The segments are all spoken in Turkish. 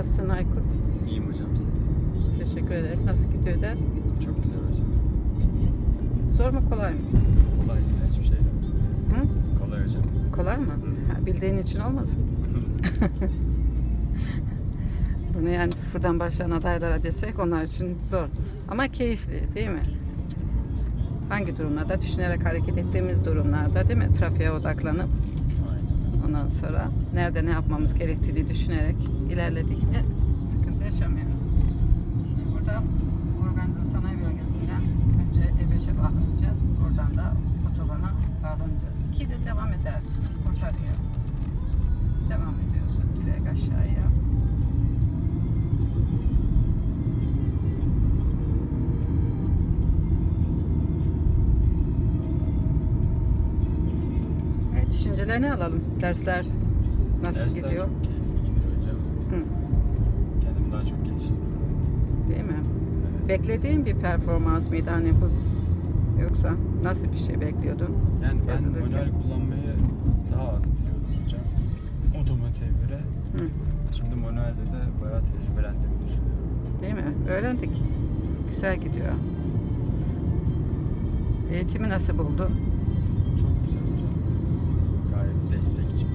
Nasılsın Aykut? İyiyim hocam siz. Teşekkür ederim. Nasıl gidiyor ders? Çok güzel hocam. Zor mu kolay mı? Kolay değil hiçbir şey yok. Hı? Kolay hocam. Kolay mı? Ha, bildiğin için olmasın? Bunu yani sıfırdan başlayan adaylara desek onlar için zor. Ama keyifli değil mi? Hangi durumlarda? Düşünerek hareket ettiğimiz durumlarda değil mi? Trafiğe odaklanıp. Ondan sonra nerede ne yapmamız gerektiğini düşünerek ilerledik mi sıkıntı yaşamıyoruz. Şimdi burada organize sanayi bölgesinden önce E5'e bağlanacağız. Oradan da otobana bağlanacağız. İki de devam edersin. Kurtarıyor. Devam ediyorsun direkt aşağıya. Düşüncelerini alalım. Dersler nasıl Dersler gidiyor? çok keyifli gidiyor hocam. Hı, Kendimi daha çok geliştiriyorum. değil mi? Evet. Beklediğin bir performans mıydı hani bu? Yoksa nasıl bir şey bekliyordun? Yani ben yazılırken? manuel kullanmayı daha az biliyordum hocam. Otomatiğe göre. Hı, Şimdi manuelde de bayağı tecrübelendiğimi düşünüyorum. değil mi? Öğrendik. Güzel gidiyor. Eğitimi nasıl buldun? Çok güzel hocam. Destekçi.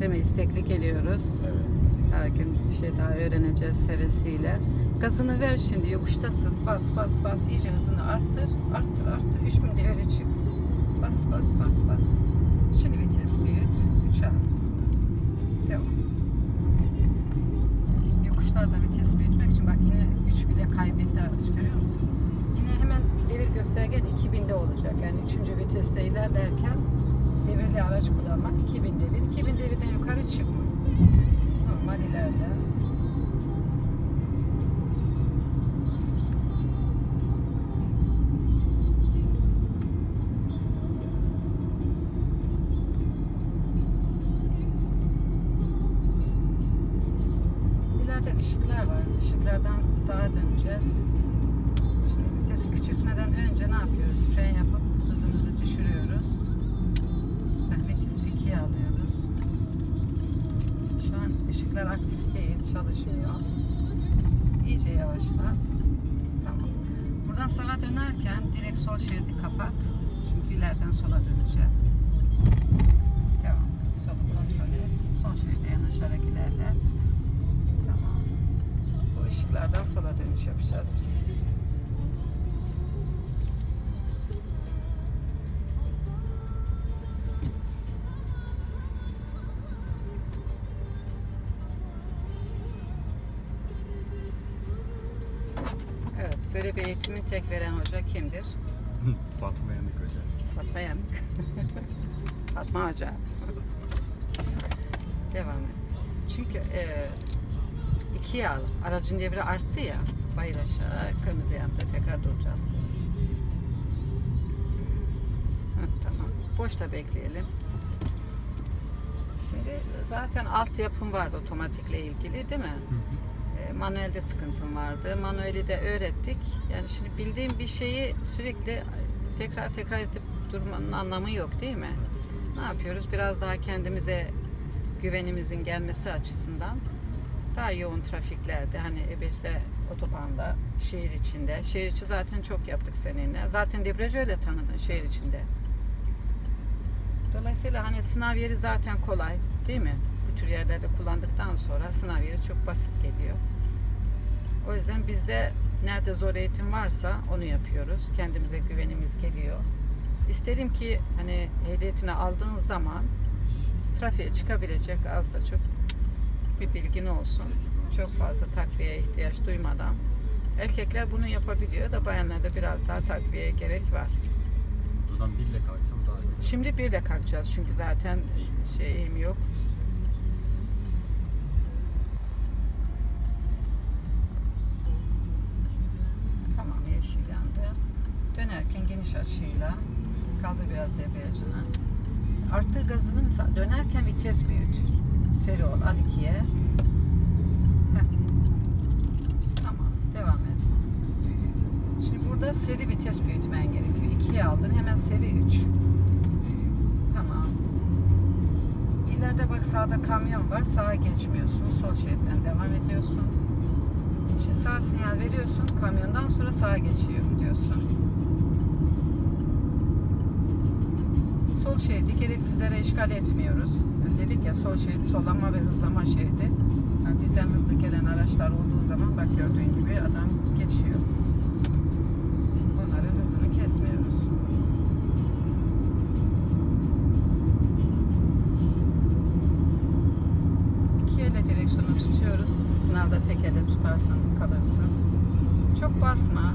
Değil mi? İstekli geliyoruz. Evet. Her gün bir şey daha öğreneceğiz hevesiyle. Gazını ver şimdi yokuştasın. Bas bas bas. İyice hızını arttır. Arttır arttır. 3000 de öyle çık. Bas bas bas bas. Şimdi vites büyüt. 3 at. Devam. Yokuşlarda vites büyütmek için bak yine güç bile kaybetti araç görüyor musun? Yine hemen devir göstergen 2000'de olacak. Yani 3. viteste ilerlerken devirli araç kullanmak 2000 devir. 2000 devirden yukarı çıkma. Normal ilerle. İleride ışıklar var. Işıklardan sağa döneceğiz. Şimdi vitesi küçültmeden önce ne yapıyoruz? Fren yapıp hızımızı düşürüyoruz. Vitesi 2'ye alıyoruz. Şu an ışıklar aktif değil, çalışmıyor. İyice yavaşla. Tamam. Buradan sağa dönerken direkt sol şeridi kapat. Çünkü ileriden sola döneceğiz. Devam. Solu kontrol et. Sol şeride yanaşarak ilerle. Tamam. Bu ışıklardan sola dönüş yapacağız biz. Böyle bir eğitimi tek veren hoca kimdir? Fatma Yanık hocam. Fatma Yanık. Fatma Hoca. Devam et. Çünkü e, ikiye al. Aracın devri arttı ya. Bayır aşağı, kırmızı yanında tekrar duracağız. Hı, tamam. Boşta bekleyelim. Şimdi zaten altyapım var otomatikle ilgili değil mi? E, manuelde sıkıntım vardı. Manueli de öğrettik. Yani şimdi bildiğim bir şeyi sürekli tekrar tekrar edip durmanın anlamı yok değil mi? Ne yapıyoruz? Biraz daha kendimize güvenimizin gelmesi açısından daha yoğun trafiklerde hani E5'te otobanda, şehir içinde. Şehir içi zaten çok yaptık seninle. Zaten debriyajı öyle tanıdın şehir içinde. Dolayısıyla hani sınav yeri zaten kolay değil mi? Bu tür yerlerde kullandıktan sonra sınav yeri çok basit geliyor. O yüzden bizde nerede zor eğitim varsa onu yapıyoruz. Kendimize güvenimiz geliyor. İsterim ki hani ehliyetini aldığın zaman trafiğe çıkabilecek az da çok bir bilgin olsun. Çok fazla takviyeye ihtiyaç duymadan. Erkekler bunu yapabiliyor da bayanlarda biraz daha takviyeye gerek var. Buradan birle kalksam daha iyi. Şimdi bir de kalkacağız çünkü zaten şey eğim yok. Tamam yeşil yandı. Dönerken geniş açıyla kaldır biraz debriyajını. Arttır gazını mesela dönerken vites büyüt. Seri ol al ikiye. Burada seri vites büyütmen gerekiyor. 2'ye aldın hemen seri 3. Tamam. İleride bak sağda kamyon var. Sağa geçmiyorsun. Sol şeritten devam ediyorsun. Şimdi sağ sinyal veriyorsun. Kamyondan sonra sağa geçiyorum diyorsun. Sol şeridi gereksiz yere işgal etmiyoruz. Yani dedik ya sol şerit sollama ve hızlama şeridi. Yani bizden hızlı gelen araçlar olduğu zaman bak gördüğün gibi adam geçiyor. Kesmiyoruz. İki elle direksiyonu tutuyoruz. Sınavda tek elle tutarsın kalırsın. Çok basma.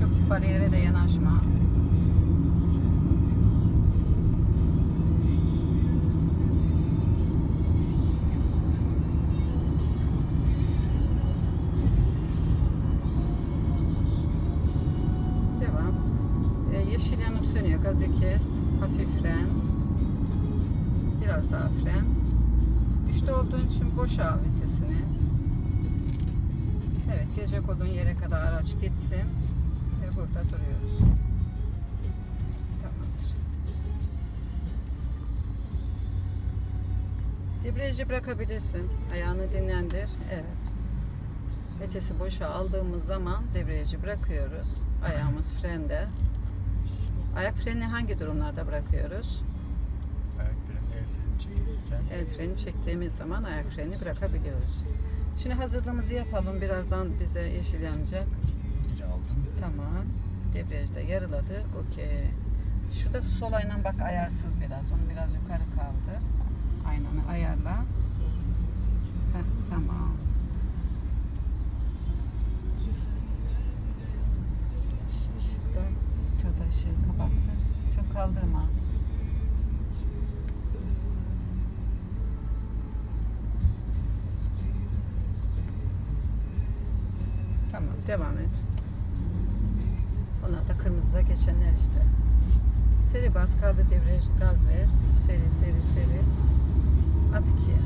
Çok bariyere de yanaşma. Üçte olduğun için boşa al vitesini. Evet, gelecek olduğun yere kadar araç gitsin. Ve burada duruyoruz. Tamamdır. Debriyajı bırakabilirsin. Ayağını dinlendir. Evet. Vitesi boşa aldığımız zaman debriyajı bırakıyoruz. Ayağımız frende. Ayak frenini hangi durumlarda bırakıyoruz? El freni çektiğimiz zaman ayak freni bırakabiliyoruz. Şimdi hazırlığımızı yapalım. Birazdan bize yeşil yanacak. bir aldım. Tamam. Debriyajda yarıladı. Okey. Şurada sol aynan bak ayarsız biraz. Onu biraz yukarı kaldır. Aynanı ayarla. Heh, tamam. Şurada tırda ışığı kapattı. Çok kaldırma. Devam et. Onlar da kırmızıda geçenler işte. Seri bas kaldı debriyaj gaz ver. Seri seri seri. At ikiye.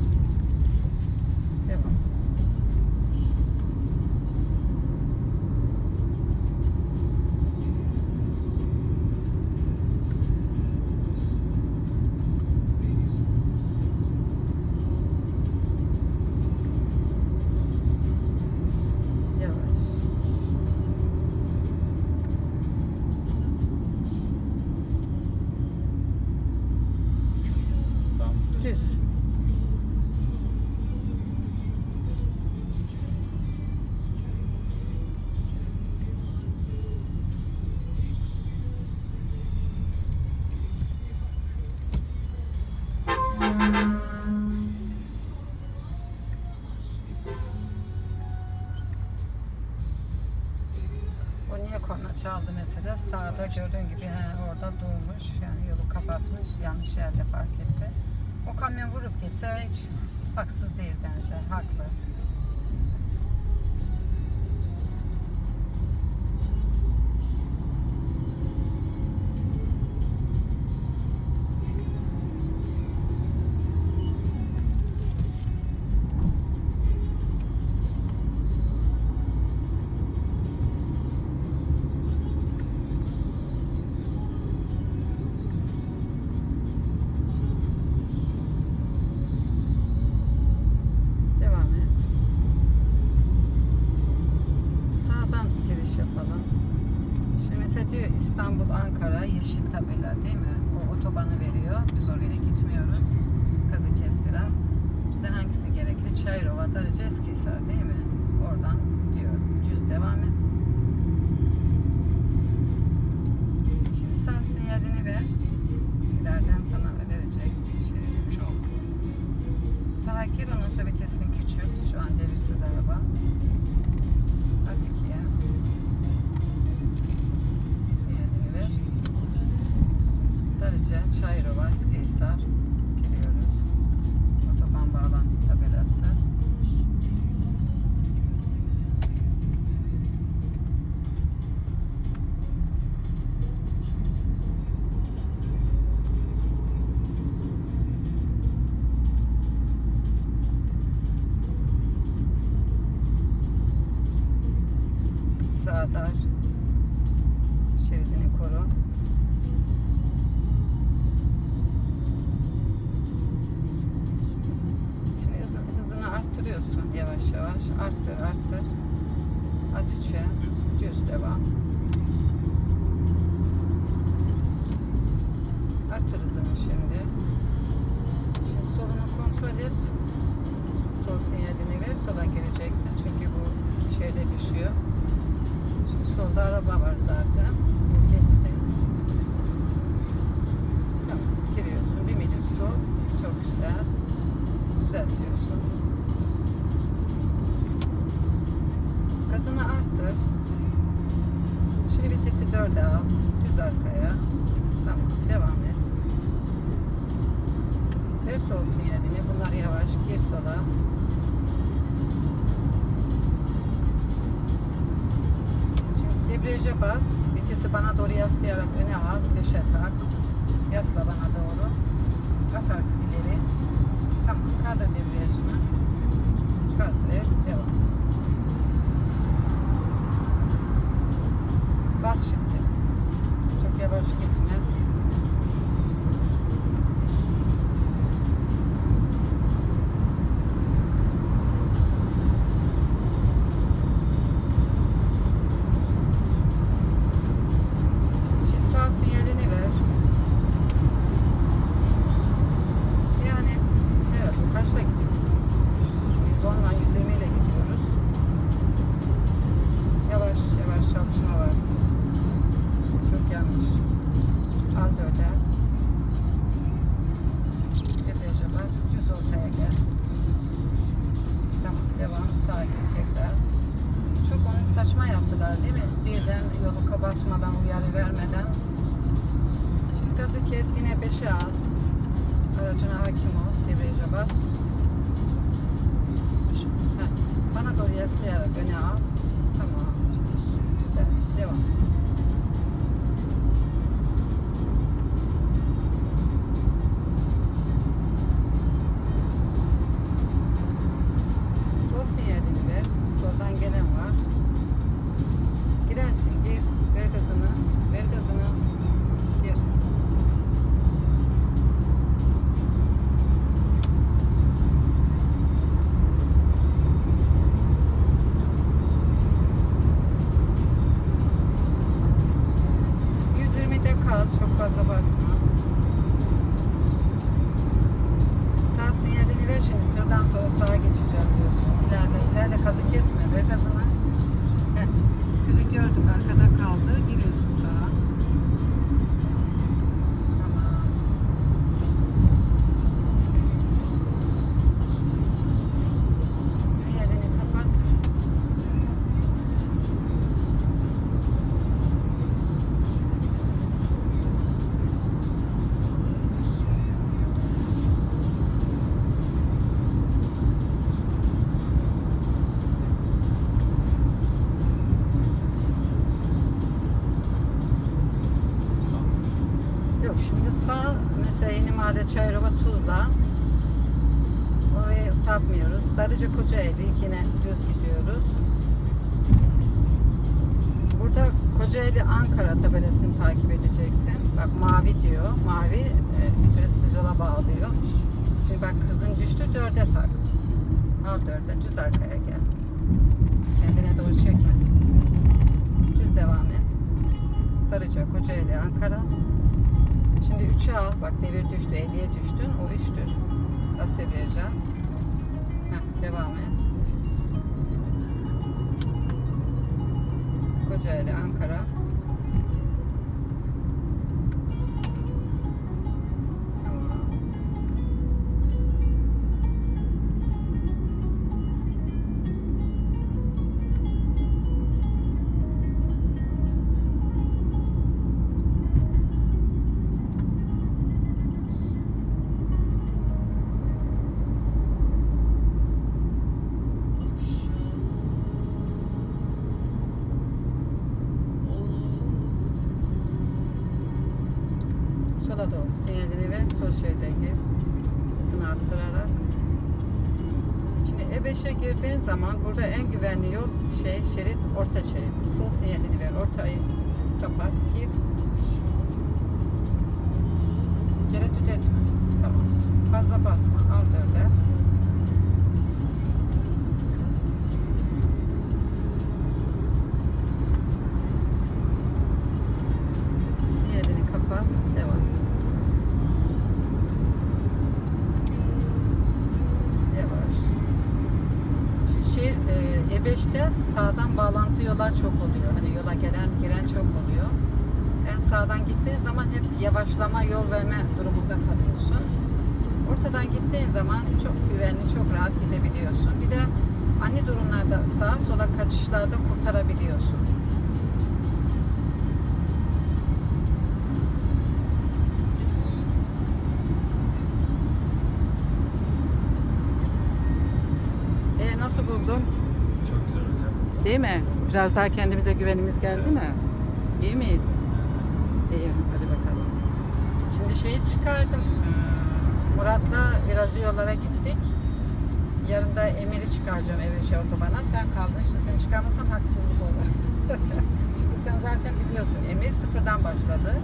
Korna çaldı mesela? Sağda gördüğün gibi he, orada durmuş. Yani yolu kapatmış. Yanlış yerde park etti. O kamyon vurup gitse hiç haksız değil bence. Haklı. Tabela değil mi? O otobanı veriyor. Biz oraya gitmiyoruz. Gazı kes biraz. Bize hangisi gerekli? Çayırova, Darıca, Eskişehir değil mi? Oradan diyor. Düz devam et. Şimdi sağ sinyalini ver. İleriden sana verecek şey. Aldım. Sağa gir ondan sonra vitesin küçült. Şu an devirsiz araba. Çayırova, Eskihisar giriyoruz. Otoban bağlantı tabelası. Sağdar. Devam. Arttır hızını şimdi. Şimdi solunu kontrol et. Sol sinyalini ver. Sola gireceksin. Çünkü bu iki şeyde düşüyor. Şimdi solda araba var zaten. Vitesi 4'e al. Düz arkaya. Tamam. Devam et. Ve sol sinyalini. Bunlar yavaş. Gir sola. Şimdi debriyaja bas. Vitesi bana doğru yaslayarak öne al. Beşe tak. Yasla bana doğru. At arka ileri. Tamam. Kaldır debriyajını. Gaz ver. Devam. Bas şimdi. Çok yavaş gitme. Bana doğru yaslayarak öne al. Tamam. Fazla basma. Sağ sinyalini ver şimdi. Tırdan sonra sağa geçeceğim diyorsun. İleride, ileride kazı kesme. Ver gazını. Heh. Tırı gördük. Arkada Darıca Kocaeli yine düz gidiyoruz. Burada Kocaeli Ankara tabelasını takip edeceksin. Bak mavi diyor. Mavi e, ücretsiz yola bağlıyor. Şimdi bak hızın düştü dörde tak. Al dörde düz arkaya gel. Kendine doğru çekme. Düz devam et. Darıca Kocaeli Ankara. Şimdi 3'e al. Bak devir düştü. 50'ye düştün. O 3'tür. Gaz debriyaja. Devam et. Kocaeli, Ankara. Sol şeride gir. Hızını arttırarak. Şimdi E5'e girdiğin zaman burada en güvenli yol şey şerit orta şerit. Sol sinyalini ver. Ortayı kapat. Gir. Tereddüt etme. Tamam. Fazla basma. Al dörde. 65'te sağdan bağlantı yollar çok oluyor. Hani yola gelen giren çok oluyor. En sağdan gittiğin zaman hep yavaşlama yol verme durumunda kalıyorsun. Ortadan gittiğin zaman çok güvenli, çok rahat gidebiliyorsun. Bir de ani durumlarda sağa sola kaçışlarda kurtarabiliyorsun. E nasıl buldun? Çok güzel hocam. Değil mi? Biraz daha kendimize güvenimiz geldi mi? İyi miyiz? İyi. Hadi bakalım. Şimdi şeyi çıkardım. Ee, Murat'la virajlı yollara gittik. Yarın da Emir'i çıkaracağım eve şey otobana. Sen kaldın. İşte seni çıkarmasam haksızlık olur. Çünkü sen zaten biliyorsun Emir sıfırdan başladı.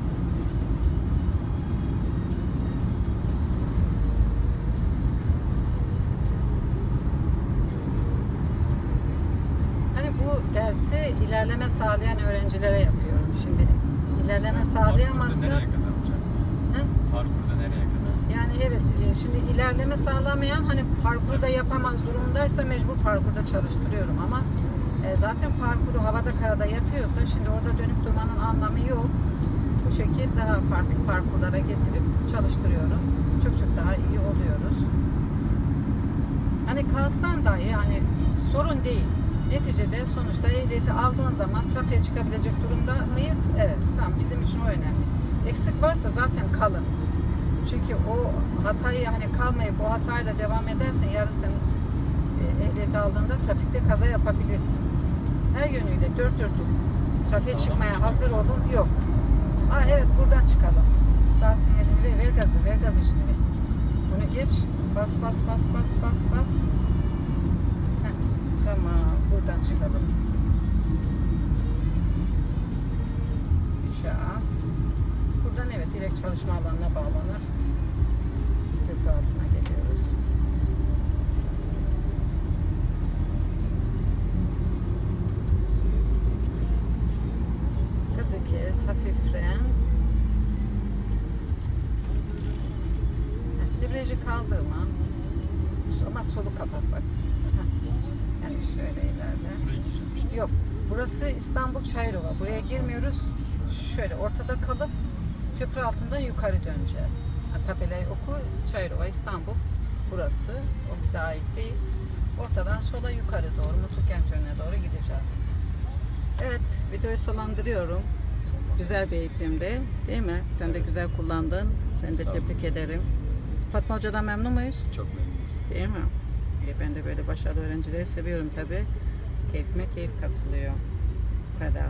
Hani bu dersi ilerleme sağlayan öğrencilere yapıyorum. Şimdi ilerleme sağlayamazsa nereye kadar hocam? Hı? Parkurda nereye kadar? Evet e, şimdi ilerleme sağlamayan hani parkurda yapamaz durumdaysa mecbur parkurda çalıştırıyorum ama e, zaten parkuru havada karada yapıyorsa şimdi orada dönüp durmanın anlamı yok. Bu şekil daha farklı parkurlara getirip çalıştırıyorum. Çok çok daha iyi oluyoruz. Hani kalsan dahi yani sorun değil. Neticede sonuçta ehliyeti aldığın zaman trafiğe çıkabilecek durumda mıyız? Evet. Tamam bizim için o önemli. Eksik varsa zaten kalın. Çünkü o hatayı hani kalmayıp o hatayla devam edersen yarın sen e, ehliyeti aldığında trafikte kaza yapabilirsin. Her yönüyle dört dörtlük trafiğe çıkmaya hazır olun. Yok. Aa evet buradan çıkalım. Sağ sinyalini ver, ver gazı, ver gazı şimdi. Bunu geç. Bas bas bas bas bas bas. Heh, tamam buradan çıkalım. Aşağı. Buradan evet direkt çalışma alanına bağlanır. Altına geliyoruz. Gazı hafif fren. Debriyajı kaldırma. Ama solu kapat bak. Yani şöyle ilerle. Yok. Burası İstanbul Çayırova. Buraya girmiyoruz. Şöyle ortada kalıp köprü altından yukarı döneceğiz. Ha, tabelayı oku. Çayırova İstanbul. Burası. O bize ait değil. Ortadan sola yukarı doğru Mutlu Kent yönüne doğru gideceğiz. Evet, videoyu sonlandırıyorum. Güzel bir eğitimdi, değil mi? Sen de güzel kullandın. Seni de Sağ tebrik ederim. Fatma Hoca'dan memnun muyuz? Çok memnunuz. Değil mi? E, ben de böyle başarılı öğrencileri seviyorum tabii. Keyfime keyif katılıyor. Bu kadar.